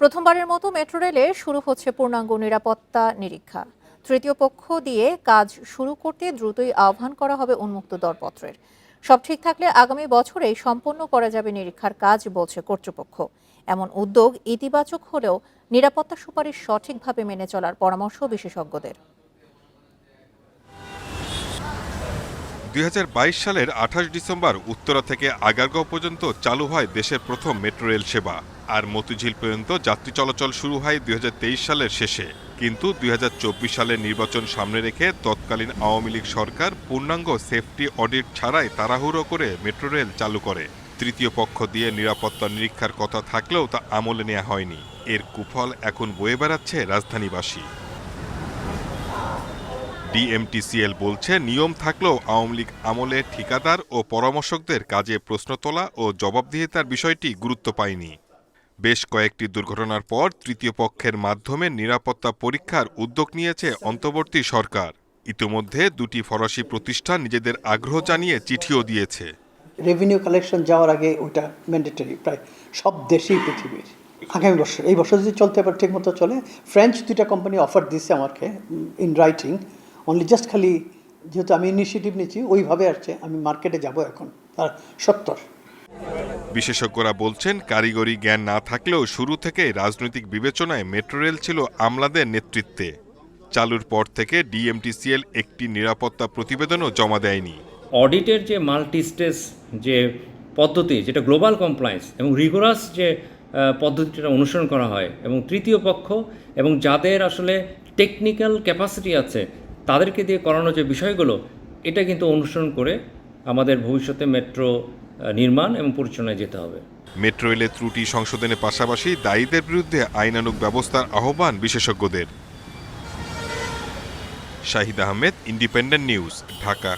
প্রথমবারের মতো মেট্রো রেলে শুরু হচ্ছে পূর্ণাঙ্গ নিরাপত্তা নিরীক্ষা। তৃতীয় পক্ষ দিয়ে কাজ শুরু করতে দ্রুতই আহ্বান করা হবে উন্মুক্ত দরপত্রের। সব ঠিক থাকলে আগামী বছরেই সম্পন্ন করা যাবে নিরীক্ষার কাজ, বলছে কর্তৃপক্ষ। এমন উদ্যোগ ইতিবাচক হলেও নিরাপত্তা সুপারিশ সঠিকভাবে মেনে চলার পরামর্শ বিশেষজ্ঞদের। দুই হাজার বাইশ সালের আঠাশ ডিসেম্বর উত্তরা থেকে আগারগাঁও পর্যন্ত চালু হয় দেশের প্রথম মেট্রো রেল সেবা। আর মতিঝিল পর্যন্ত যাত্রী চলাচল শুরু হয় দুই হাজার তেইশ সালের শেষে। কিন্তু দুই হাজার চব্বিশ সালের নির্বাচন সামনে রেখে তৎকালীন আওয়ামী লীগ সরকার পূর্ণাঙ্গ সেফটি অডিট ছাড়াই তাড়াহুড়ো করে মেট্রো রেল চালু করে। তৃতীয় পক্ষ দিয়ে নিরাপত্তা নিরীক্ষার কথা থাকলেও তা আমলে নেওয়া হয়নি। এর কুফল এখন বয়ে বেড়াচ্ছে রাজধানীবাসী। ডিএমটিসিএল বলছে, নিয়ম থাকলেও আওয়ামী লীগ আমলে ঠিকাদার ও পরামর্শকদের কাজে প্রশ্ন তোলা ও জবাবদিহিতার বিষয়টি গুরুত্ব পায়নি। বেশ কয়েকটি দুর্ঘটনার পর তৃতীয় পক্ষের মাধ্যমে নিরাপত্তা পরীক্ষার উদ্যোগ নিয়েছে অন্তর্বর্তী সরকার। ইতিমধ্যে দুটি ফরাসি প্রতিষ্ঠান নিজেদের আগ্রহ জানিয়ে চিঠিও দিয়েছে। রেভিনিউ কালেকশন যাওয়ার আগে ওটা ম্যান্ডেটরি প্রায় সব দেশেই পৃথিবীর। আগামী বছর, এই বছর যদি চলতে পারে ঠিক মতো চলে ফ্রেঞ্চ দুইটা কোম্পানি অফার দিচ্ছে আমাকে ইন রাইটিং অনলি জাস্ট খালি যেহেতু আমি ইনিশিয়েটিভ নিচ্ছি ওইভাবে আসছে আমি মার্কেটে যাব এখন। আর সত্তর। বিশেষজ্ঞরা বলছেন কারিগরি জ্ঞান না থাকলেও শুরু থেকে রাজনৈতিক বিবেচনায় মেট্রো রেল ছিল আমলাদের নেতৃত্বে। চালুর পর থেকে ডিএমটিসিএল একটি নিরাপত্তা প্রতিবেদনও জমা দেয়নি। অডিটের যে মাল্টি স্টেজ যে পদ্ধতি যেটা গ্লোবাল কমপ্লায়েন্স এবং রিগোরাস যে পদ্ধতিটা অনুসরণ করা হয় এবং তৃতীয় পক্ষ এবং যাদের আসলে টেকনিক্যাল ক্যাপাসিটি আছে তাদেরকে দিয়ে করানো যে বিষয়গুলো, এটা কিন্তু অনুসরণ করে আমাদের ভবিষ্যতে মেট্রো নির্মাণ এবং পরিচালনায় যেতে হবে। মেট্রো রেলের ত্রুটি সংশোধনের পাশাপাশি দায়ীদের বিরুদ্ধে আইনানুগ ব্যবস্থার আহ্বান বিশেষজ্ঞদের। Shahid Ahmed, Independent News, Dhaka.